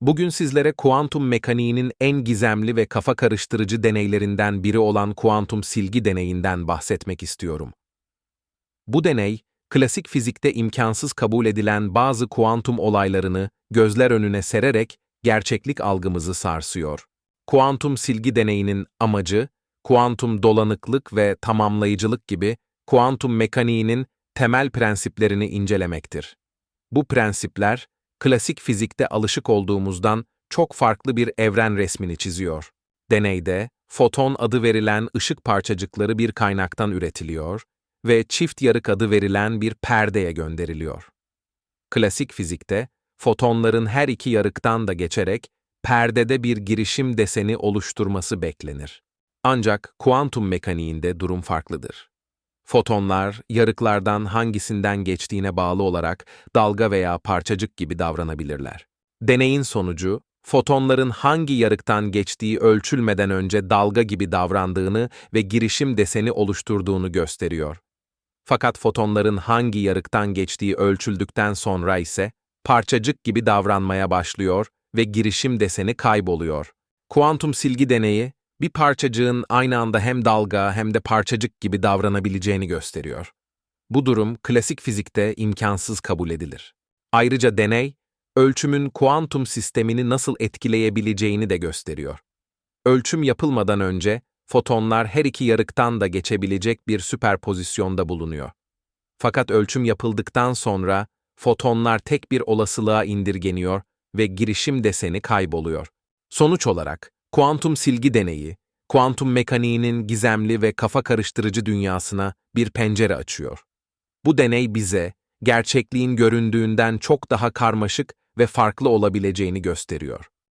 Bugün sizlere kuantum mekaniğinin en gizemli ve kafa karıştırıcı deneylerinden biri olan kuantum silgi deneyinden bahsetmek istiyorum. Bu deney, klasik fizikte imkansız kabul edilen bazı kuantum olaylarını gözler önüne sererek gerçeklik algımızı sarsıyor. Kuantum silgi deneyinin amacı, kuantum dolanıklık ve tamamlayıcılık gibi kuantum mekaniğinin temel prensiplerini incelemektir. Bu prensipler, klasik fizikte alışık olduğumuzdan çok farklı bir evren resmini çiziyor. Deneyde, foton adı verilen ışık parçacıkları bir kaynaktan üretiliyor ve çift yarık adı verilen bir perdeye gönderiliyor. Klasik fizikte, fotonların her iki yarıktan da geçerek perdede bir girişim deseni oluşturması beklenir. Ancak kuantum mekaniğinde durum farklıdır. Fotonlar, yarıklardan hangisinden geçtiğine bağlı olarak dalga veya parçacık gibi davranabilirler. Deneyin sonucu, fotonların hangi yarıktan geçtiği ölçülmeden önce dalga gibi davrandığını ve girişim deseni oluşturduğunu gösteriyor. Fakat fotonların hangi yarıktan geçtiği ölçüldükten sonra ise parçacık gibi davranmaya başlıyor ve girişim deseni kayboluyor. Kuantum silgi deneyi, bir parçacığın aynı anda hem dalga hem de parçacık gibi davranabileceğini gösteriyor. Bu durum klasik fizikte imkansız kabul edilir. Ayrıca deney, ölçümün kuantum sistemini nasıl etkileyebileceğini de gösteriyor. Ölçüm yapılmadan önce fotonlar her iki yarıktan da geçebilecek bir süperpozisyonda bulunuyor. Fakat ölçüm yapıldıktan sonra fotonlar tek bir olasılığa indirgeniyor ve girişim deseni kayboluyor. Sonuç olarak, kuantum silgi deneyi, kuantum mekaniğinin gizemli ve kafa karıştırıcı dünyasına bir pencere açıyor. Bu deney bize, gerçekliğin göründüğünden çok daha karmaşık ve farklı olabileceğini gösteriyor.